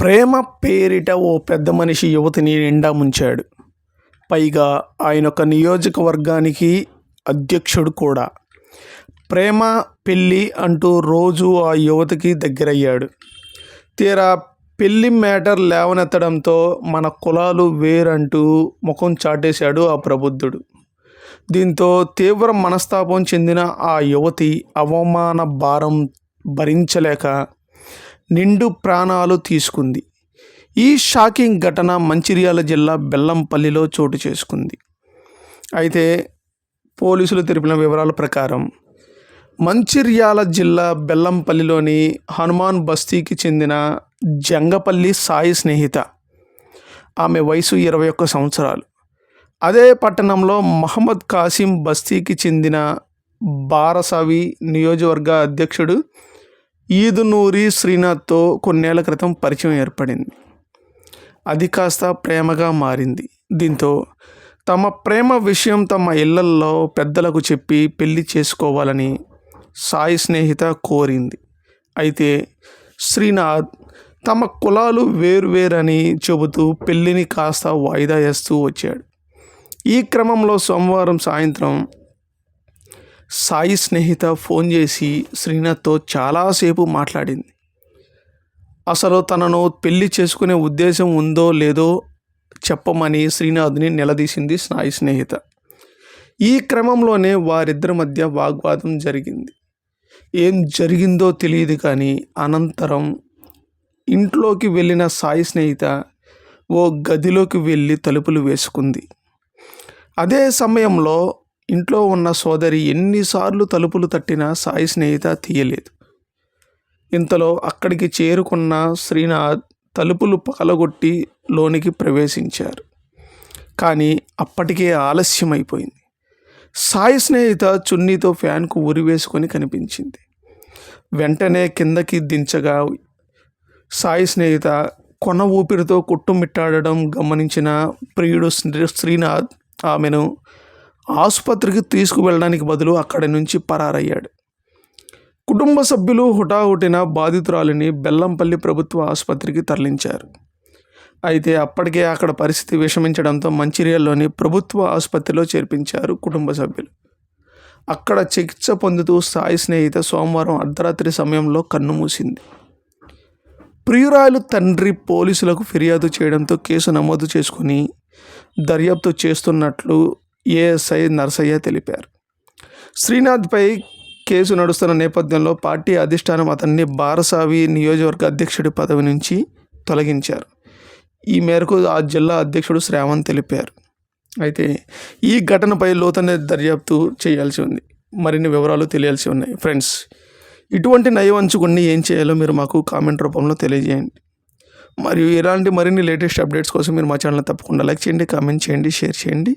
ప్రేమ పేరిట ఓ పెద్ద మనిషి యువతిని నిండా ముంచాడు. పైగా ఆయన ఒక నియోజకవర్గానికి అధ్యక్షుడు కూడా. ప్రేమ పెళ్ళి అంటూ రోజు ఆ యువతికి దగ్గరయ్యాడు. తీరా పెళ్ళి మ్యాటర్ లేవనెత్తడంతో మన కులాలు వేరంటూ ముఖం చాటేశాడు ఆ ప్రబుద్ధుడు. దీంతో తీవ్ర మనస్తాపం చెందిన ఆ యువతి అవమాన భారం భరించలేక నిండు ప్రాణాలు తీసుకుంది. ఈ షాకింగ్ ఘటన మంచిర్యాల జిల్లా బెల్లంపల్లిలో చోటు చేసుకుంది. అయితే పోలీసులు తెలిపిన వివరాల ప్రకారం మంచిర్యాల జిల్లా బెల్లంపల్లిలోని హనుమాన్ బస్తీకి చెందిన జంగపల్లి సాయి స్నేహిత. ఆమె వయసు ఇరవై ఒక్క సంవత్సరాలు. అదే పట్టణంలో మహమ్మద్ కాసిం బస్తీకి చెందిన బారసావి నియోజకవర్గ అధ్యక్షుడు ఈదునూరి శ్రీనాథ్తో కొన్నేళ్ళ క్రితం పరిచయం ఏర్పడింది. అది కాస్త ప్రేమగా మారింది. దీంతో తమ ప్రేమ విషయం తమ ఇళ్ళల్లో పెద్దలకు చెప్పి పెళ్ళి చేసుకోవాలని సాయి స్నేహిత కోరింది. అయితే శ్రీనాథ్ తమ కులాలు వేరువేరని చెబుతూ పెళ్ళిని కాస్త వాయిదా వేస్తూ వచ్చాడు. ఈ క్రమంలో సోమవారం సాయంత్రం సాయి స్నేహిత ఫోన్ చేసి శ్రీనాథ్తో చాలాసేపు మాట్లాడింది. అసలు తనను పెళ్ళి చేసుకునే ఉద్దేశం ఉందో లేదో చెప్పమని శ్రీనాథ్ని నిలదీసింది సాయి స్నేహిత. ఈ క్రమంలోనే వారిద్దరి మధ్య వాగ్వాదం జరిగింది. ఏం జరిగిందో తెలియదు కానీ అనంతరం ఇంట్లోకి వెళ్ళిన సాయి స్నేహిత ఓ గదిలోకి వెళ్ళి తలుపులు వేసుకుంది. అదే సమయంలో ఇంట్లో ఉన్న సోదరి ఎన్నిసార్లు తలుపులు తట్టినా సాయి స్నేహిత తీయలేదు. ఇంతలో అక్కడికి చేరుకున్న శ్రీనాథ్ తలుపులు పగలగొట్టి లోనికి ప్రవేశించారు. కానీ అప్పటికే ఆలస్యమైపోయింది. సాయి స్నేహిత చున్నీతో ఫ్యాన్కు ఉరివేసుకొని కనిపించింది. వెంటనే కిందకి దించగా సాయి స్నేహిత కొన ఊపిరితో కుట్టుమిట్టాడడం గమనించిన ప్రియుడు శ్రీనాథ్ ఆమెను ఆసుపత్రికి తీసుకువెళ్ళడానికి బదులు అక్కడి నుంచి పరారయ్యాడు. కుటుంబ సభ్యులు హుటాహుటిన బాధితురాలిని బెల్లంపల్లి ప్రభుత్వ ఆసుపత్రికి తరలించారు. అయితే అప్పటికే అక్కడ పరిస్థితి విషమించడంతో మంచిర్యాల్లోని ప్రభుత్వ ఆసుపత్రిలో చేర్పించారు కుటుంబ సభ్యులు. అక్కడ చికిత్స పొందుతూ సాయి స్నేహిత సోమవారం అర్ధరాత్రి సమయంలో కన్నుమూసింది ప్రియురాయలు తండ్రి పోలీసులకు ఫిర్యాదు చేయడంతో కేసు నమోదు చేసుకుని దర్యాప్తు చేస్తున్నట్లు ఏఎస్ఐ నర్సయ్య తెలిపారు. శ్రీనాథ్పై కేసు నడుస్తున్న నేపథ్యంలో పార్టీ అధిష్టానం అతన్ని బారసావి నియోజకవర్గ అధ్యక్షుడి పదవి నుంచి తొలగించారు. ఈ మేరకు ఆ జిల్లా అధ్యక్షుడు శ్రావణ్ తెలిపారు. అయితే ఈ ఘటనపై లోతైన దర్యాప్తు చేయాల్సి ఉంది. మరిన్ని వివరాలు తెలియాల్సి ఉన్నాయి. ఫ్రెండ్స్ ఇటువంటి నయవంచుకుని ఏం చేయాలో మీరు మాకు కామెంట్ రూపంలో తెలియజేయండి. మరియు ఇలాంటి మరిన్ని లేటెస్ట్ అప్డేట్స్ కోసం మీరు మా ఛానల్ తప్పకుండా లైక్ చేయండి కామెంట్ చేయండి షేర్ చేయండి.